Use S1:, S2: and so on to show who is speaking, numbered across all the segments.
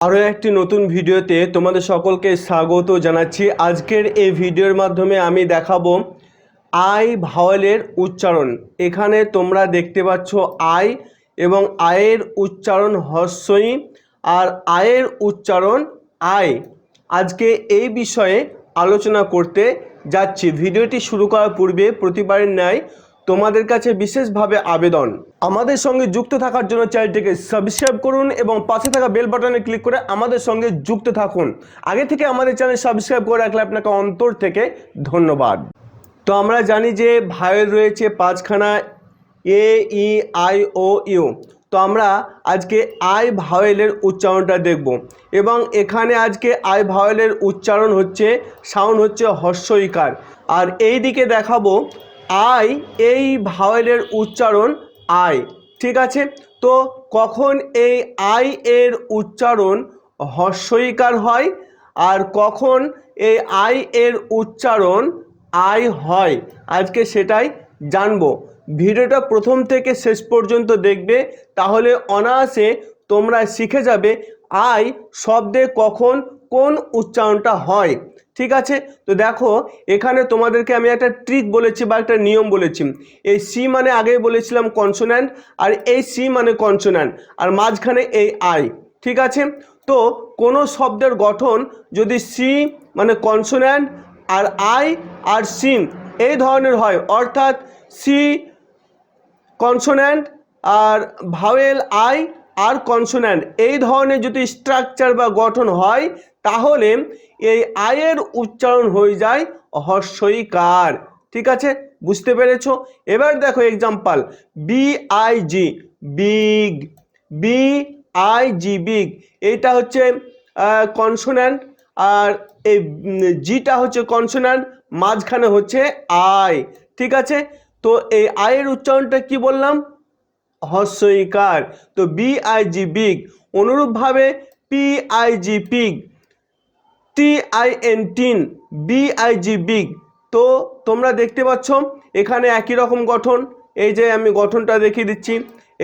S1: আরও একটি নতুন ভিডিওতে তোমাদের সকলকে স্বাগত জানাচ্ছি। আজকের এই ভিডিওর মাধ্যমে আমি দেখাবো আই ভাওয়েলের উচ্চারণ। এখানে তোমরা দেখতে পাচ্ছ আই এবং আয়ের উচ্চারণ হস্যই আর আয়ের উচ্চারণ আই। আজকে এই বিষয়ে আলোচনা করতে যাচ্ছি। ভিডিওটি শুরু করার পূর্বে প্রতিবারের ন্যায় তোমাদের কাছে বিশেষভাবে আবেদন। আমাদের সঙ্গে যুক্ত থাকার জন্য চ্যানেলটিকে সাবস্ক্রাইব করুন এবং পাশে থাকা বেল বাটনে ক্লিক করে আমাদের সঙ্গে যুক্ত থাকুন। আগে থেকে আমাদের চ্যানেল সাবস্ক্রাইব করে রাখলে আপনাকে অন্তর থেকে ধন্যবাদ। তো আমরা জানি যে ভায়োল রয়েছে পাঁচখানা এ ই আই ও ইউ তো আমরা আজকে আই ভাওয়েলের উচ্চারণটা দেখব এবং এখানে আজকে আই ভাওয়েলের উচ্চারণ হচ্ছে সাউন্ড হচ্ছে হর্ষইকার। আর এই দিকে দেখাবো আই, এই ভাওয়েলের উচ্চারণ আই, ঠিক আছে? তো কখন এই আই এর উচ্চারণ হর্ষইকার হয় আর কখন এই আই এর উচ্চারণ আই হয়? আজকে সেটাই জানব। ভিডিওটা প্রথম থেকে শেষ পর্যন্ত দেখবে, তাহলে অনায়াসে তোমরা শিখে যাবে আই শব্দে কখন কোন উচ্চারণটা হয়? ঠিক আছে? তো দেখো, এখানে তোমাদেরকে আমি একটা ট্রিক বলেছি বা একটা নিয়ম বলেছি। এই সি মানে আগে বলেছিলাম কনসোন্যান্ট আর এই সি মানে কনসোন্যান্ট আর মাঝখানে এই আই ঠিক আছে? তো কোনো শব্দের গঠন যদি সি মানে কনসোন্যান্ট আর আই আর সিম এই ধরনের হয়। অর্থাৎ সি কনসোন্যান্ট আর ভাওয়েল আই আর কনসোন্যান্ট এই ধরনের যদি স্ট্রাকচার বা গঠন হয় তাহলে এই আয়ের উচ্চারণ হয়ে যায় হর্ষইকার ঠিক আছে? বুঝতে পেরেছ? এবার দেখো example B I G big B I G big এইটা হচ্ছে কনসোন্যান্ট আর এই জিটা হচ্ছে কনসোন্যান্ট মাঝখানে হচ্ছে আই ঠিক আছে? তো এই আয়ের উচ্চারণটা কি বললাম? হস্যইকার তো বি আই জি বিগ অনুরূপভাবে P I G pig T I N tin, B I G big, তো তোমরা দেখতে পাচ্ছ এখানে একই রকম গঠন। এই যে আমি গঠনটা দেখিয়ে দিচ্ছি,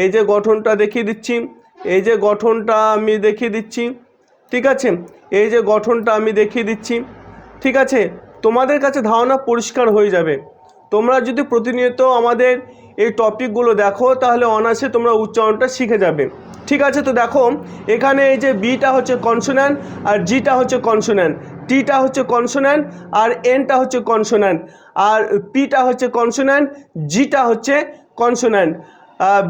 S1: এই যে গঠনটা দেখিয়ে দিচ্ছি, এই যে গঠনটা আমি দেখিয়ে দিচ্ছি, ঠিক আছে? এই যে গঠনটা আমি দেখিয়ে দিচ্ছি, ঠিক আছে? তোমাদের কাছে ধারণা পরিষ্কার হয়ে যাবে। তোমরা যদি প্রতিনিয়ত আমাদের এই টপিকগুলো দেখো, তাহলে অনায়াসে তোমরা উচ্চারণটা শিখে যাবে। ঠিক আছে, তো দেখো, এখানে এই যে বিটা হচ্ছে কনসোন্যান্ট আর জিটা হচ্ছে কনসোন্যান্ট টিটা হচ্ছে কনসোন্যান্ট আর এনটা হচ্ছে কনসোন্যান্ট আর পিটা হচ্ছে কনসোন্যান্ট জিটা হচ্ছে কনসোন্যান্ট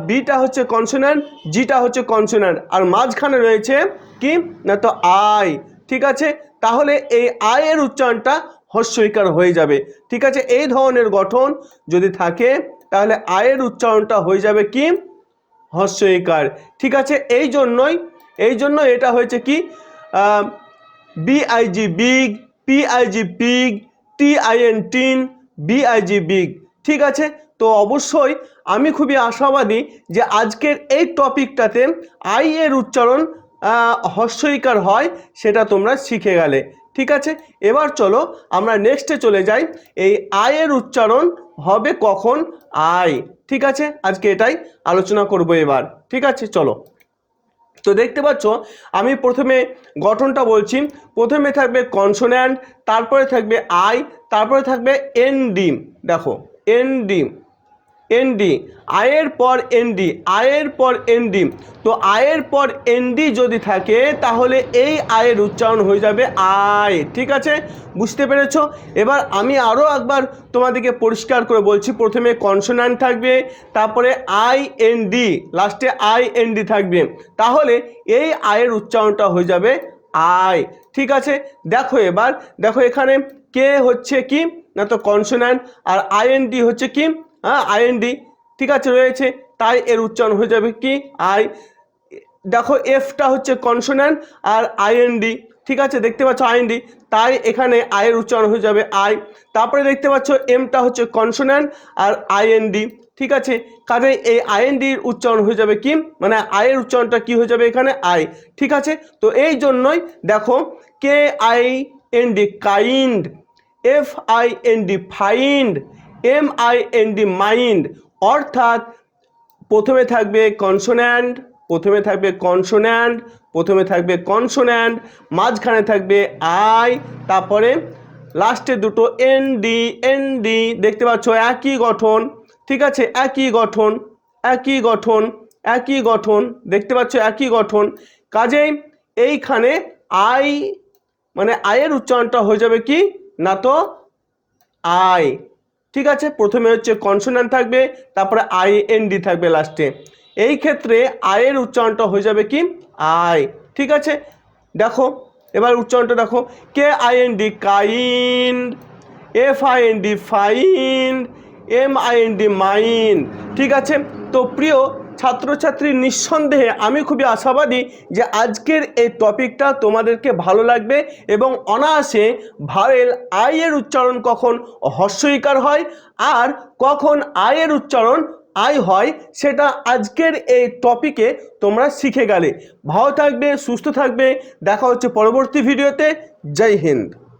S1: বিটা হচ্ছে কনসোন্যান্ট জিটা হচ্ছে কনসোন্যান্ট আর মাঝখানে রয়েছে কি? না তো আই ঠিক আছে? তাহলে এই আয়ের উচ্চারণটা হস্যইকার হয়ে যাবে। ঠিক আছে? এই ধরনের গঠন যদি থাকে, তাহলে আয়ের উচ্চারণটা হয়ে যাবে কি? হস্যইকার ঠিক আছে? এই জন্যই, এই জন্য এটা হয়েছে কি? B I G big P I G pig T I N tin B I G big ঠিক আছে? তো অবশ্যই আমি খুবই আশাবাদী যে আজকের এই টপিকটাতে আই এর উচ্চারণ হস্যইকার হয়, সেটা তোমরা শিখে গেলে। ঠিক আছে? এবার চলো আমরা নেক্সটে চলে যাই। এই আয়ের উচ্চারণ হবে কখন? আয়। ঠিক আছে? আজকে এটাই আলোচনা করব এবার। ঠিক আছে? চলো। তো দেখতে পাচ্ছ, আমি প্রথমে গঠনটা বলছি। প্রথমে থাকবে কনসোন্যান্ট তারপরে থাকবে আই তারপরে থাকবে এন ডিম দেখো এন ডি এনডি আয়ের পর এনডি আয়ের পর এনডি তো আয়ের পর এনডি যদি থাকে, তাহলে এই আয়ের উচ্চারণ হয়ে যাবে আয়, ঠিক আছে? বুঝতে পেরেছ? এবার আমি আরও একবার তোমাদেরকে পরিষ্কার করে বলছি, প্রথমে কনসোন্যান্ট থাকবে, তারপরে আই এন ডি লাস্টে আই এন ডি থাকবে। তাহলে এই আয়ের উচ্চারণটা হয়ে যাবে আয়, ঠিক আছে? দেখো এবার, দেখো এখানে কে হচ্ছে কি? না তো কনসোন্যান্ট আর আইএনডি হচ্ছে কি? হ্যাঁ আইএনডি ঠিক আছে রয়েছে, তাই এর উচ্চারণ হয়ে যাবে কি? আই দেখো এফটা হচ্ছে কনসোন্যান্ট আর আইএনডি ঠিক আছে, দেখতে পাচ্ছ আইএনডি তাই এখানে আয়ের উচ্চারণ হয়ে যাবে আই তারপরে দেখতে পাচ্ছ এমটা হচ্ছে কনসোন্যান্ট আর আইএনডি ঠিক আছে কাজে এই আইএনডির উচ্চারণ হয়ে যাবে কি? মানে আয়ের উচ্চারণটা কি হয়ে যাবে এখানে? আই ঠিক আছে, তো এই জন্যই দেখো K I N D kind F I N D find M I N D mind অর্থাৎ প্রথমে থাকবে কনসোন্যান্ট প্রথমে থাকবে কনসোন্যান্ট প্রথমে থাকবে কনসোন্যান্ট মাঝখানে থাকবে আই তারপরে লাস্টে দুটো এন ডি এন ডি দেখতে পাচ্ছ একই গঠন, ঠিক আছে? একই গঠন একই গঠন একই গঠন, দেখতে পাচ্ছ একই গঠন। কাজেই এইখানে আই মানে আয়ের উচ্চারণটা হয়ে যাবে কি? না তো আই ঠিক আছে? প্রথমে হচ্ছে কনসোনান্ট থাকবে, তারপরে আই এন ডি থাকবে লাস্টে এই ক্ষেত্রে আয়ের উচ্চারণটা হয়ে যাবে কি? আই ঠিক আছে? দেখো, এবার উচ্চারণটা দেখো। K I N D kind F I N D fine M I N D mine ঠিক আছে? তো প্রিয় ছাত্রছাত্রী নিঃসন্দেহে আমি খুবই আশাবাদী যে আজকের এই টপিকটা তোমাদেরকে ভালো লাগবে এবং অনায়াসে ভারেল আয়ের উচ্চারণ কখন হস্যইকার হয় আর কখন আয়ের উচ্চারণ আয় হয় সেটা আজকের এই টপিকে তোমরা শিখে গেলে। ভালো থাকবে, সুস্থ থাকবে। দেখা হচ্ছে পরবর্তী ভিডিওতে। জয় হিন্দ।